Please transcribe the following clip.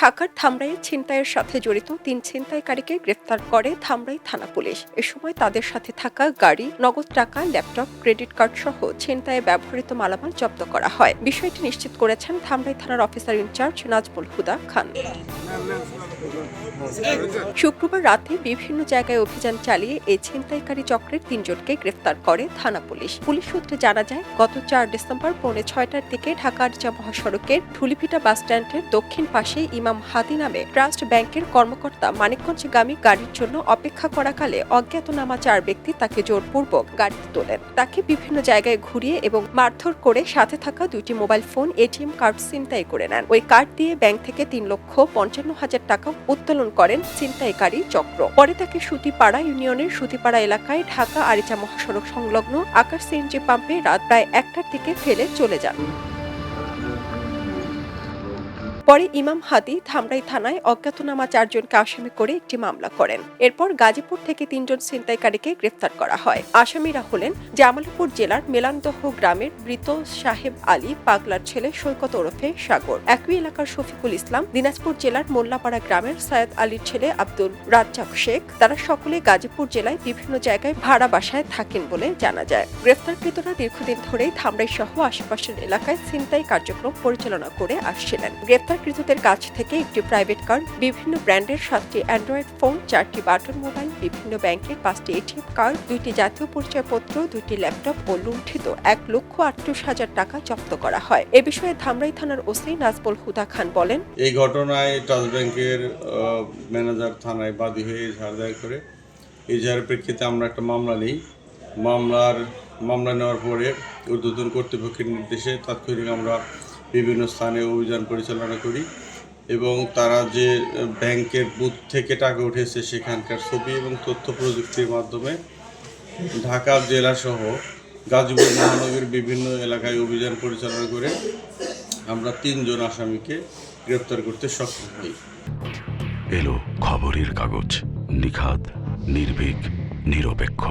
ঢাকার ধামরাইয়ের ছিনতাইয়ের সাথে জড়িত তিন ছিনতাইকারীকে গ্রেফতার করে ধামরাই থানা পুলিশ। এ সময় তাদের সাথে থাকা গাড়ি, নগদ টাকা, ল্যাপটপ, ক্রেডিট কার্ড সহ ছিনতাইয়ে ব্যবহৃত মালামাল জব্দ করা হয়। বিষয়টি নিশ্চিত করেছেন ধামরাই থানার officer in charge Nazmul Huda Khan. শুক্রবার রাতে বিভিন্ন জায়গায় অভিযান চালিয়ে এই ছিনতাইকারী চক্রের তিনজনকে গ্রেফতার করে থানা পুলিশ। পুলিশ সূত্রে জানা যায়, গত চার ডিসেম্বর পৌনে ছয়টার দিকে ঢাকা আরিচা মহাসড়কের ঢুলিভিটা বাস স্ট্যান্ডের দক্ষিণ পাশে ইমাম হাদি নামে ট্রাস্ট ব্যাংকের কর্মকর্তা মানিকগঞ্জগামী গাড়ির জন্য অপেক্ষা করাকালে অজ্ঞাতনামা চার ব্যক্তি তাকে জোরপূর্বক গাড়িতে তোলেন। তাকে বিভিন্ন জায়গায় ঘুরিয়ে এবং মারধর করে সাথে থাকা দুইটি মোবাইল ফোন, এটিএম কার্ড ছিনতাই করে নেন। ওই কার্ড দিয়ে ব্যাংক থেকে তিন লক্ষ পঞ্চান্ন হাজার টাকা উত্তোলন করেন ছিনতাইকারী চক্র। পরে তাকে সুতিপাড়া ইউনিয়নের সুতিপাড়া এলাকায় ঢাকা আরিচা মহাসড়ক সংলগ্ন আকাশ সিএনজি পাম্পে রাত প্রায় একটার দিকে ফেলে চলে যান। পরে ইমাম হাদি ধামরাই থানায় অজ্ঞাতনামা চারজনকে আসামি করে একটি মামলা করেন। এরপর গাজীপুর থেকে তিনজন ছিনতাইকারীকে গ্রেফতার করা হয়। আসামিরা হলেন জামালপুর জেলার মেলান্দহ গ্রামের মৃত সাহেব আলী, পাগলার ছেলে সৈকত ওরফে সাগর। একই এলাকার শফিকুল ইসলাম দিনাজপুর জেলার মোল্লাপাড়া গ্রামের সৈয়দ আলীর ছেলে আব্দুল রাজ্জাক শেখ। তারা সকলে গাজীপুর জেলায় বিভিন্ন জায়গায় ভাড়া বাসায় থাকেন বলে জানা যায়। গ্রেফতারকৃতরা দীর্ঘদিন ধরেই ধামরাই সহ আশেপাশের এলাকায় ছিনতাই কার্যক্রম পরিচালনা করে আসছিলেন। গ্রেফতারকৃতদের কাছ থেকে একটি প্রাইভেট কার্ড বিভিন্ন ব্র্যান্ডের সাতটি অ্যান্ড্রয়েড ফোন চারটি বাটন মোবাইল বিভিন্ন ব্যাংকের পাঁচটি এটিএম কার্ড দুইটি জাতীয় পরিচয়পত্র, দুইটি ল্যাপটপ ও লুণ্ঠিত এক লক্ষ আটত্রিশ হাজার টাকা জব্দ করা হয়। এ বিষয়ে ধামরাই থানার ওসি নাজবুল হুদা খান বলেন, এই ঘটনায় ট্রাস্ট ব্যাংকের ম্যানেজার থানায় বাদী হয়ে এজাহার দায়ের করে। এজাহারের প্রেক্ষিতে আমরা একটা মামলা নিই। মামলার, মামলা নেওয়ার পরে ঊর্ধ্বতন কর্তৃপক্ষের নির্দেশে তাৎক্ষণিক আমরা বিভিন্ন স্থানে অভিযান পরিচালনা করি এবং তারা যে ব্যাংকের বুথ থেকে টাকা উঠেছে সেখানকার ছবি এবং তথ্য প্রযুক্তির মাধ্যমে ঢাকা জেলাসহ গাজীপুর মহানগরের বিভিন্ন এলাকায় অভিযান পরিচালনা করে আমরা তিনজন আসামিকে গ্রেপ্তার করতে সক্ষম হই। এলো খবরের কাগজ নিখাত নির্ভীক, নিরপেক্ষ।